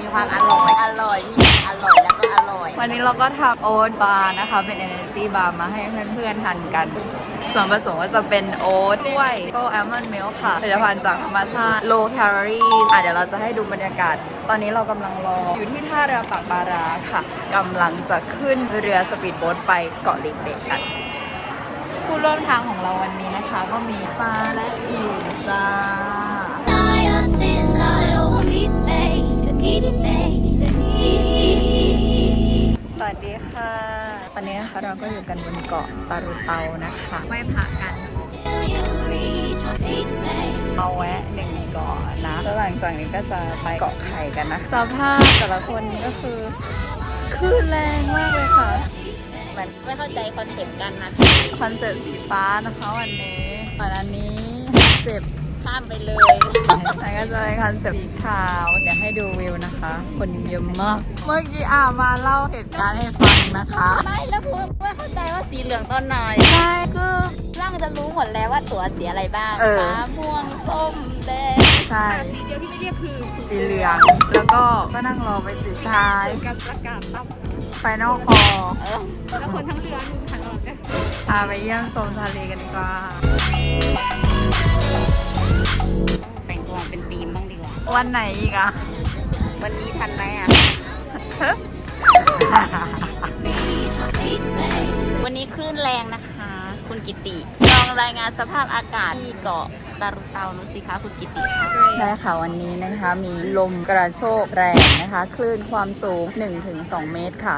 มีความอร่อย อร่อยมีอร่อยแล้วก็อร่อย วันนี้เราก็ทำโอ๊ตบาร์นะคะ เป็น energy bar มาให้เพื่อนๆทานกัน ส่วนผสมก็จะเป็นโอ๊ตด้วยก็แอลมอนด์มิลค์ค่ะผลิตภัณฑ์จากธรรมชาติ low calories อะเดี๋ยวเราจะให้ดูบรรยากาศ ตอนนี้เรากำลังรอ อยู่ที่ท่าเรือปากบาราค่ะกำลังจะขึ้นเรือสปีดโบ๊ทไปเกาะลิเบกันผู้ร่วมทางของเราวันนี้นะคะ ก็มีฟ้าและอิวจ้า สวัสดีค่ะ ตอนนี้นะคะเราก็อยู่กันบนเกาะตารุเตานะคะไหว้พระกันเอาแวะหนึ่งเกาะนะแล้วหลังจากนี้ก็จะไปเกาะไข่กันนะสภาพแต่ละคนก็คือคลื่นแรงมากเลยค่ะเหมือนไม่เข้าใจคอนเซ็ปต์กันนะคอนเสิร์ตสีฟ้านะคะวันนี้วันอันนี้เจ็บ ข้ามไปเลยแล้วก็จะเป็นคอนเสิร์ตสีขาว เดี๋ยวให้ดูวิวนะคะ คนเยอะมาก เมื่อกี้อามาเล่าเหตุการณ์ให้ฟังนะคะ ไม่แล้วพูดไม่เข้าใจว่าสีเหลืองตอนไหนใช่คือร่างจะรู้หมดแล้วว่าตัวสีอะไรบ้างเออ ฟ้าม่วงส้มแดงใช่ สีเดียวที่ไม่เรียกคือสีเหลือง แล้วก็ก็นั่งรอไปสีท้ายการประกาศตั้มไฟนอลคอเออแล้วคนทั้งเรือหันออกกันพาไปเยี่ยมชมทะเลกันดีกว่า แต่งตัวเป็นธีมบ้างดีกว่า วันไหนอีกอะวันนี้ทันไหมอะ วันนี้คลื่นแรงนะคะ คุณกิติลองรายงานสภาพอากาศที่เกาะตารุเตานุสิคะคุณกิติคะได้ค่ะวันนี้นะคะมีลมกระโชกแรงนะคะ คลื่นความสูง 1-2 เมตรค่ะ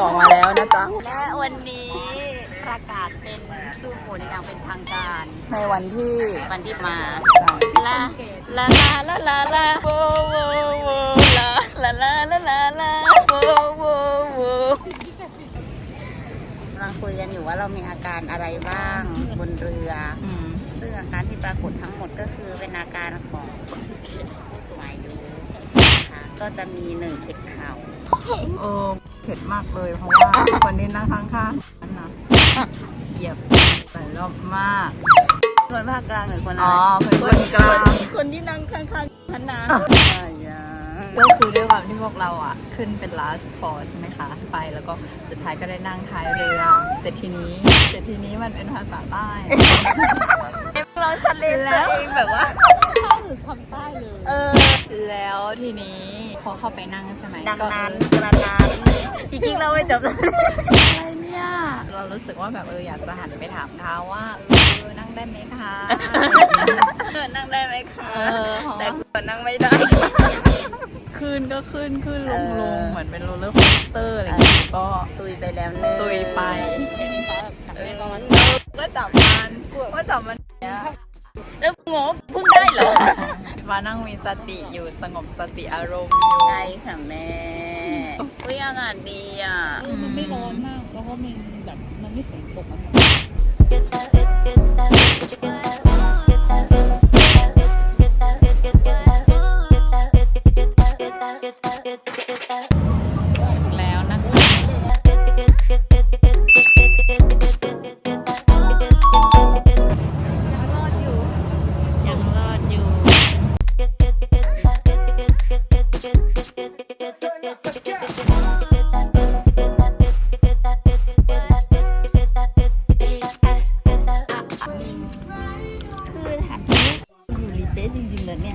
ของมาแล้วนะจ๊ะและวันนี้ ประกาศเป็นฤดูฝนอย่างเป็นทางการในวันที่วันที่มาลาลาลาลาลาโวโวโวลาลาลาลาลาลาโวโวโวกำลังคุยกันอยู่ว่าเรามีอาการอะไรบ้างบนเรืออืมซึ่งอาการที่ปรากฏทั้งหมดก็คือเป็นอาการของผู้สูงอายุนะคะก็จะมีหนึ่งเข็ดเข่าโอ้เผ็ดมากเลยเพราะว่าคนที่นั่งข้างๆนั่นนะ เหยียบหลายรอบมาก คนภาคกลางหรือคนอ๋อะอไรเป็นคนกลางคนที่นั่งข้างๆฉันนะก็คือด้วยความที่พวกเราอะ ขึ้นเป็น last four ใช่ไหมคะ ไปแล้วก็สุดท้ายก็ได้นั่งท้ายเรือ เสร็จทีนี้ เสร็จทีนี้มันเป็นภาษาใต้เราชันเลนแล้วตัวเองแบบว่าเข้าถึงคำใต้เลย เออ แล้วทีนี้พอเข้าไปนั่งใช่ไหมดังก็นั้นกระนั้นจริงๆเราไม่จบเลยอะไร เนี่ยเรารู้สึกว่าแบบเอออยากจะหันไปถามเขาว่าเออนั่งได้ไหมคะนั่งได้ไหมคะเออเพราะแต่ว่าคนนั่งไม่ได้ขึ้นก็ขึ้นขึ้นลงเอลองเหมือนเป็นโรลเลอร์โคสเตอร์อะไรอย่างเงี้ยก็ตุยไปแล้วเนึงตุยไปไม่มีฟ้าแบบหนักแน่นอนก็จับมันก็จับมันเนี่ยแล้วงบ มานั่งมีสติอยู่สงบสติอารมณ์อยู่ได้ค่ะแม่อุ้ยอากาศดีอะมันไม่ร้อนมากแล้วก็มันแบบมันไม่ฝนตกอะแล้ อยู่รีเฟซจริงๆเลยเนี่ย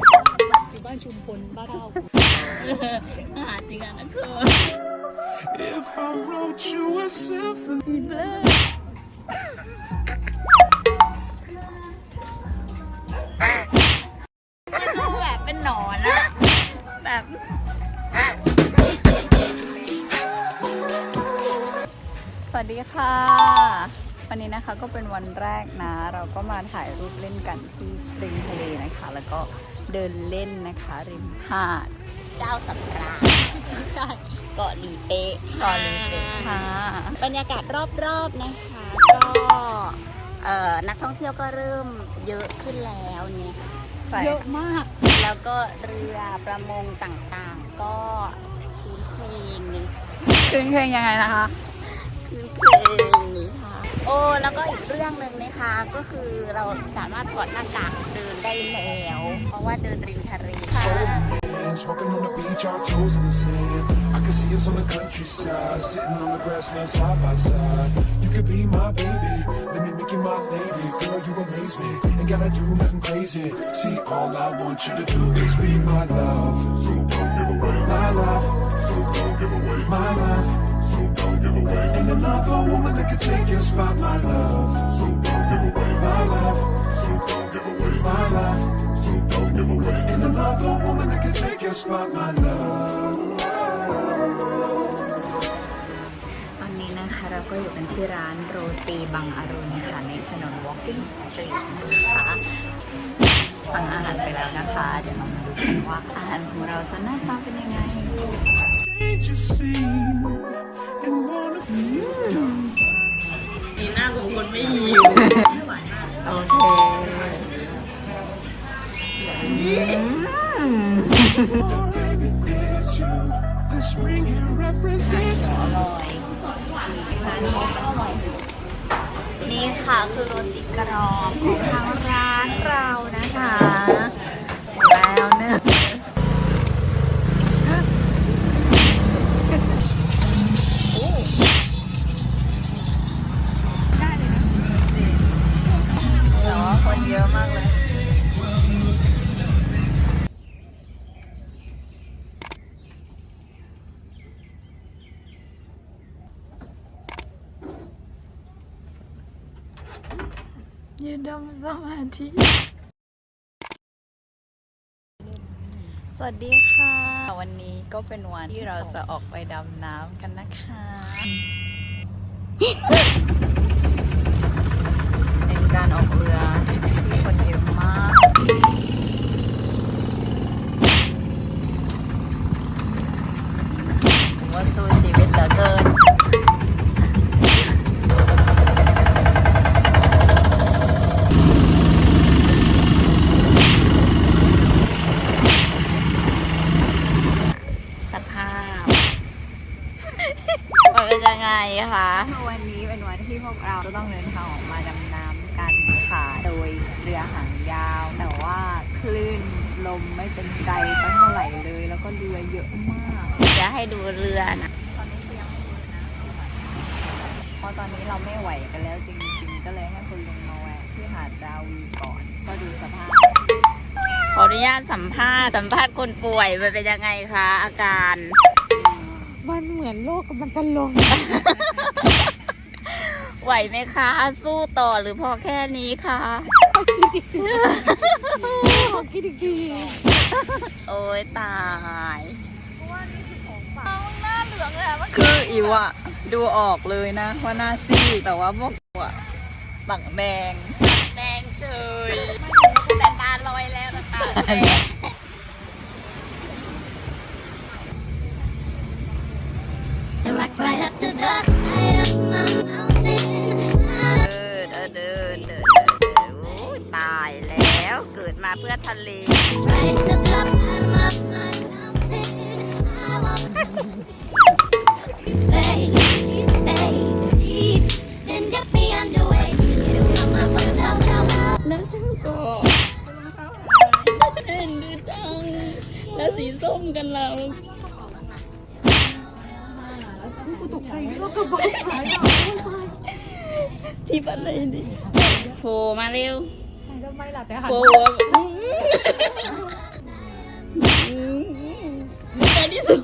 อยู่บ้านชุมพลบ้านเราหาจริงอะนะคือ If I wrote you a symphony. ดูแบบเป็นหนอนอะแบบสวัสดีค่ะ วันนี้นะคะก็เป็นวันแรกนะ เราก็มาถ่ายรูปเล่นกันที่ริมทะเลนะคะ แล้วก็เดินเล่นนะคะริมหาดเจ้าสำราญใช่เกาะหลีเป๊ะตอนนี้เป็นค่ะบรรยากาศรอบๆนะคะ ก็เอ่อนักท่องเที่ยวก็เริ่มเยอะขึ้นแล้วเนี่ยค่ะใส่เยอะมาก แล้วก็เรือประมงต่างๆ ก็คืนเพลงนี่ขึ้นเพลงยังไงนะคะ อ้แล้วก็อีกเรื่องหนึ่งนะคะก็คือเราสามารถถอดหน้ากากเดินได้แล้ว เพราะว่าเดินริมทะเลค่ะ hands, walking on the beach, our toes in the sand. I can see us on the countryside, sitting on the grassland side by side. You could be my baby, let me make you my lady. Girl, you amaze me, ain't gotta do nothing crazy. See, all I want you to do is be my love. So don't give away my love. So don't give away my love. So don't give away. Ain't another woman that can take your spot, my love. So don't give away my love. So don't give away my love. So don't give away. Ain't another woman that can take your spot, my love. ตอนนี้นะคะเราก็อยู่กันที่ร้านโรตีบางอรุณค่ะในถนน Walking Street นะคะสั่งอาหารไปแล้วนะคะ เดี๋ยวเรามาดูกันว่าอาหารของเราจะหน้าตาเป็นยังไง Stranger seen and สีหน้าของคนไม่ยิ้มโอเคนี่ค่ะคือโรตีกรอบของทางร้านเรานะคะ ดำสมาธิ สวัสดีค่ะ วันนี้ก็เป็นวันที่เราจะออกไปดำน้ำกันนะคะ คะวันนี้เป็นวันที่พวกเราจะต้องเดินทางออกมาดำน้ำกันค่ะโดยเรือหางยาว แต่ว่าคลื่นลมไม่เป็นใจตั้งเท่าไหร่เลย แล้วก็เรือเยอะมากจะให้ดูเรือนะตอนนี้คือยังไม่รู้นะเพราะตอนนี้เราไม่ไหวกันแล้วจริงๆ ก็เลยให้คุณลุงมาแวะที่หาดดาวีก่อน ก็ดูสภาพขออนุญาตสัมภาษณ์สัมภาษณ์คนป่วยมันเป็นยังไงคะอาการ มันเหมือนโลกกำลังจะลง ไหวไหมคะ สู้ต่อหรือพอแค่นี้คะคิดอีกทีขอคิดอีกที โอ้ยตายเอาหน้าเหลืองเลยอะเมื่อกี้คืออิวอะดูออกเลยนะ ว่าหน้าซีดแต่ว่าพวกกูอะปักแดง แดงเฉยแต่ตาลอยแล้วนะคะแดง Rock right up to the height of my mountain. เดินเดินเดินเดินโอ้ยตายแล้วเกิดมาเพื่อทะเล Trying to climb มาเร็วทำไมล่ะแต่หันโผล่หัวแค่ที่สุด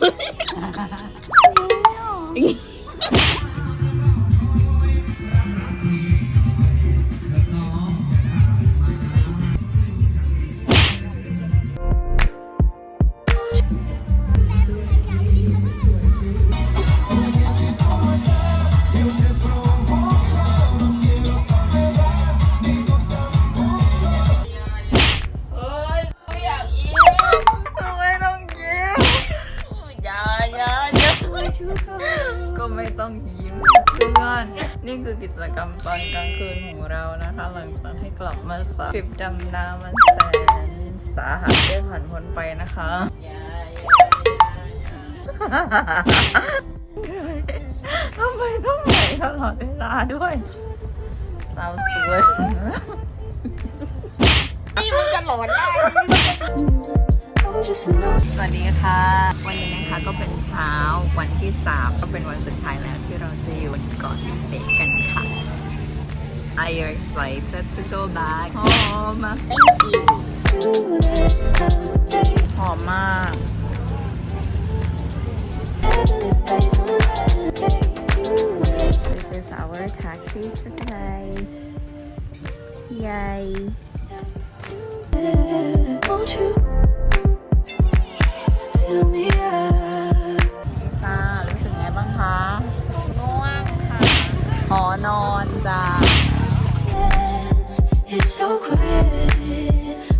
ดำน้ำมันแสนสาหัสได้ผ่านพ้นไปนะคะอย่าทำไมต้องไหลตลอดเวลาด้วยสาวสวยนี่มึงจะหลอนได้ดิทำไม Oh, just to know สวัสดีค่ะ วันนี้นะคะก็เป็นเช้าวันที่ 3 ก็เป็นวันสุดท้ายแล้วที่เราจะอยู่เกาะเตะกันค่ะ Are you excited to go back home thank you you that someday. หอมมาก This place will never take you there. This is our taxi for today Yay Won't you fill me up? It's so quiet,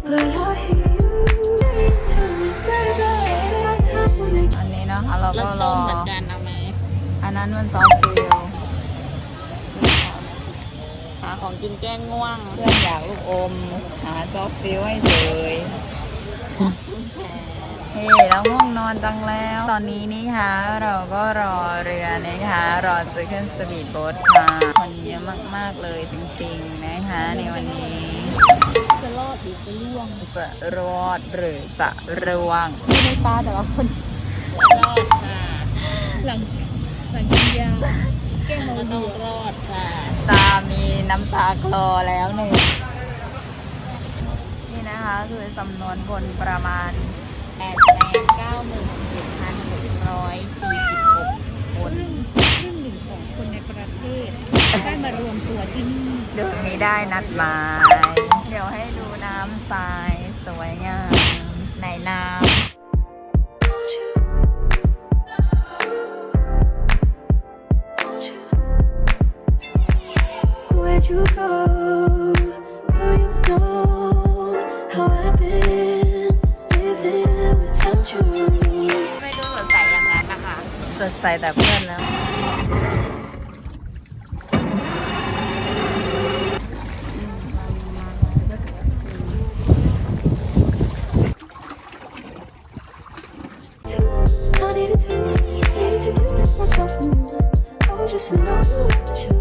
but I hear you. Tell me, baby, say our time will make อันนี้นะคะเราก็รอ เหมือนกันเอาไหมอันนั้นมันซอฟต์ฟิลหาของกินแก้ง่วง เพื่อนอยากลูกอม หาซอฟต์ฟิลให้เฉยเฮ้แล้วง่วงนอนจังแล้ว ตอนนี้นี่คะเราก็รอเรือนะคะ รอจะขึ้นสปีดโบ๊ทค่ะคนเยอะมากๆเลยจริงๆนะ คะในวันนี้ จะรอดหรือจะล่วงจะรอดหรือจะร่วงไม่ได้ปลาแต่ว่าคนรอดค่ะหลังหลังกินยาแก้มันเมาก็ต้เดีองยวรอดค่ะ ตามีน้ำตาคลอแล้วหนึ่งนี่นะคะคือจำนวนคนประมาณแปดแสนเก้าหมื่นเจ็ดพันหกร้อยสี่สิบหกคน ครึ่งหนึ่งของคนในประเทศได้มารวมตัวที่นี่โดยมีได้นัดหมายเดี๋ยวให้ดูน้ำทรายสวยงามในน้ Won't you? Won't you? Where'd you go? Girl, you know how I've been living without you. ไม่ดูสดใสอย่างนั้นนะคะำสดใสแต่เพื่อนแล้ว just know you